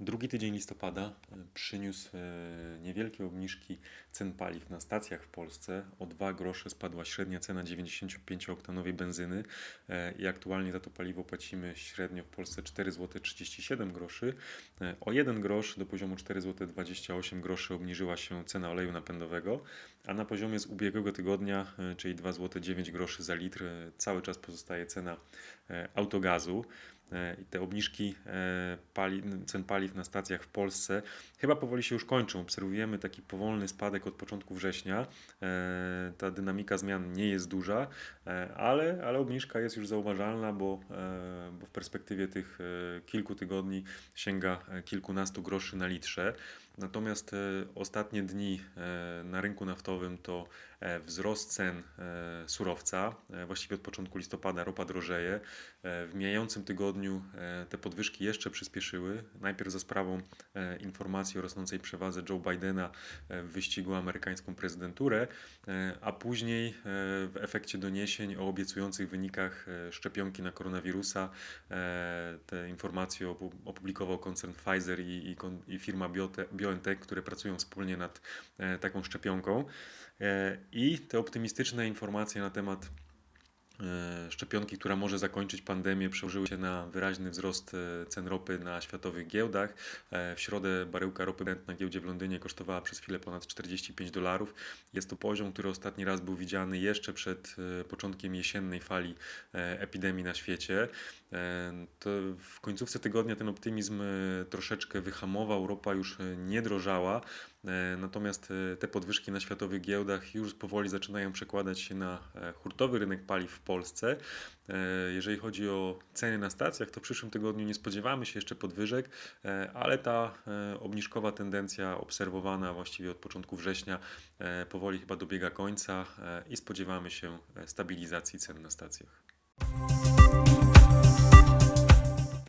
Drugi tydzień listopada e, przyniósł e, niewielkie obniżki cen paliw na stacjach w Polsce. O 2 grosze spadła średnia cena 95-oktanowej benzyny e, i aktualnie za to paliwo płacimy średnio w Polsce 4 zł 37 groszy. E, O 1 grosz do poziomu 4 zł 28 groszy obniżyła się cena oleju napędowego, a na poziomie z ubiegłego tygodnia, czyli 2 zł 9 groszy za litr, cały czas pozostaje cena autogazu. E, I te obniżki e, pali, cen paliw na stacjach w Polsce chyba powoli się już kończą. Obserwujemy taki powolny spadek od początku września. E, Ta dynamika zmian nie jest duża, ale, ale obniżka jest już zauważalna, bo, bo w perspektywie tych kilku tygodni sięga kilkunastu groszy na litrze. Natomiast ostatnie dni na rynku naftowym to wzrost cen e, surowca. E, Właściwie od początku listopada ropa drożeje. E, W mijającym tygodniu e, te podwyżki jeszcze przyspieszyły. Najpierw za sprawą e, informacji o rosnącej przewadze Joe Bidena e, w wyścigu amerykańską prezydenturę, e, a później e, w efekcie doniesień o obiecujących wynikach e, szczepionki na koronawirusa. E, Te informacje opu- opublikował koncern Pfizer i, i, i firma BioNTech, które pracują wspólnie nad e, taką szczepionką. I te optymistyczne informacje na temat szczepionki, która może zakończyć pandemię, przełożyły się na wyraźny wzrost e, cen ropy na światowych giełdach. E, W środę baryłka ropy Brent na giełdzie w Londynie kosztowała przez chwilę ponad 45 dolarów. Jest to poziom, który ostatni raz był widziany jeszcze przed e, początkiem jesiennej fali e, epidemii na świecie. E, To w końcówce tygodnia ten optymizm e, troszeczkę wyhamował, ropa już e, nie drożała, e, natomiast e, te podwyżki na światowych giełdach już powoli zaczynają przekładać się na e, hurtowy rynek paliw w Polsce. E, Jeżeli chodzi o ceny na stacjach, to w przyszłym tygodniu nie spodziewamy się jeszcze podwyżek, e, ale ta e, obniżkowa tendencja obserwowana właściwie od początku września powoli chyba dobiega końca i spodziewamy się stabilizacji cen na stacjach.